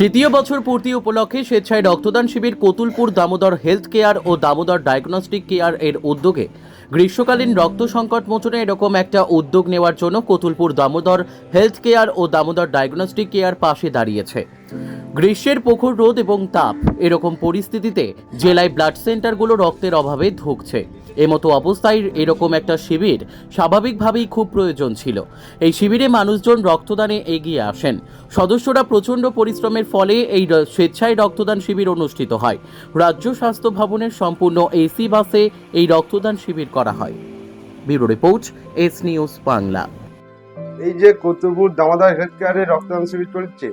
তৃতীয় বছর পূর্তি উপলক্ষে স্বেচ্ছায় রক্তদান শিবির কতুলপুর দামোদর হেলথ কেয়ার ও দামোদর ডায়াগনস্টিক কেয়ার এর উদ্যোগে। গ্রীষ্মকালীন রক্ত সংকট মোচনে এরকম একটা উদ্যোগ নেওয়ার জন্য কতুলপুর দামোদর হেলথ কেয়ার ও দামোদর ডায়াগনস্টিক কেয়ার পাশে দাঁড়িয়েছে। গ্রীষ্মের প্রখর রোদ এবং তাপ এরকম পরিস্থিতিতে জেলায় ব্লাড সেন্টারগুলো রক্তের অভাবে ধুঁকছে। এমতো অবস্থায় এরকম একটা শিবির স্বাভাবিকভাবেই খুব প্রয়োজন ছিল। এই শিবিরে মানুষজন রক্তদানে এগিয়ে আসেন। সদস্যরা প্রচণ্ড পরিশ্রমের ফলে এই স্বেচ্ছায় রক্তদান শিবির অনুষ্ঠিত হয়। রাজ্য স্বাস্থ্য ভবনের সম্পূর্ণ এসি বাসে এই রক্তদান শিবির করা হয়। Bureau report, S news Bangla. এই যে কতুলপুর দামাদার হেলথ কেয়ারে রক্তদান শিবির চলছে,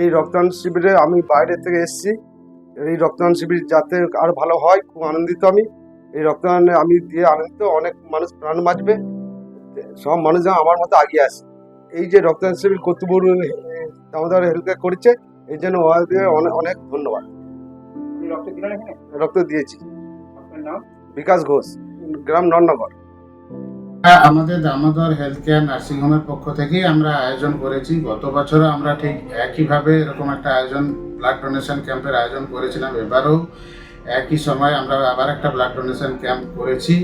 এই রক্তদান শিবিরে আমি বাইরে থেকে এসেছি। এই রক্তদান শিবির যাতে আর ভালো হয়, খুব আনন্দিত আমি। এই রক্তদানে আমি দিয়ে আনন্দিত অনেক মানুষ প্রাণ বাঁচবে। সব মানুষ যেন আমার মতো আগিয়ে আসে। এই যে রক্তদান শিবির দামোদর হেলথ কেয়ার করেছে এই জন্য ওদের অনেক অনেক ধন্যবাদ। রক্ত দিলেন এখানে? রক্ত দিয়েছি। বিকাশ ঘোষ গ্রাম নন্নগর হ্যাঁ, আমাদের দামোদর হেলথ কেয়ার নার্সিংহোমের পক্ষ থেকেই আমরা আয়োজন করেছি। গত বছরও আমরা ঠিক একইভাবে এরকম একটা আয়োজন ব্লাড ডোনেশন ক্যাম্পের আয়োজন করেছিলাম। এবারও একই সময় আমরা আবার একটা ব্লাড ডোনেশন ক্যাম্প করেছি।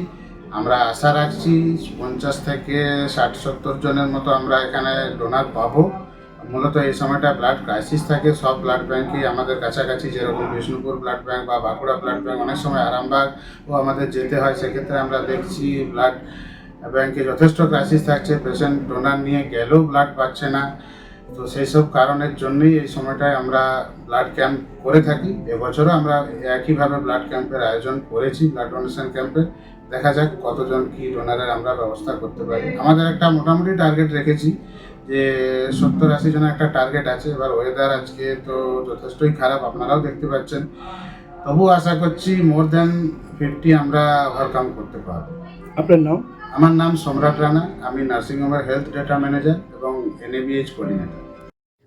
আমরা আশা রাখছি পঞ্চাশ থেকে ষাট, সত্তর জনের মতো আমরা এখানে ডোনার পাবো। মূলত এই সময়টা ব্লাড ক্রাইসিস থাকে, সব ব্লাড ব্যাঙ্কই আমাদের কাছাকাছি, যেরকম বিষ্ণুপুর ব্লাড ব্যাঙ্ক বা বাঁকুড়া ব্লাড ব্যাঙ্ক অনেক সময় আরামবাগ ও আমাদের যেতে হয়। সেক্ষেত্রে আমরা দেখছি ব্লাড ব্যাঙ্কে যথেষ্ট ক্রাইসিস থাকছে। পেশেন্ট ডোনার নিয়ে গেলেও ব্লাড পাচ্ছে না। তো সেই সব কারণের জন্যই এই সময়টায় আমরা ব্লাড ক্যাম্প করে থাকি। এবছরও আমরা একইভাবে ব্লাড ক্যাম্পের আয়োজন করেছি ব্লাড ডোনেশন ক্যাম্পে দেখা যাক কতজন কি ডোনারের আমরা ব্যবস্থা করতে পারি। আমাদের একটা মোটামুটি টার্গেট রেখেছি যে সত্তর আশি জনের একটা টার্গেট আছে। এবার ওয়েদার আজকে তো যথেষ্টই খারাপ আপনারাও দেখতে পাচ্ছেন। তবু আশা করছি মোর দ্যান ফিফটি আমরা ওভারকাম করতে পারব। আপনার নাম? আমার নাম সম্রাট রানা। আমি নার্সিংহোমের হেলথ ডেটা ম্যানেজার এবং ఎన్ఏబిహెచ్ కోఆర్డినేటర్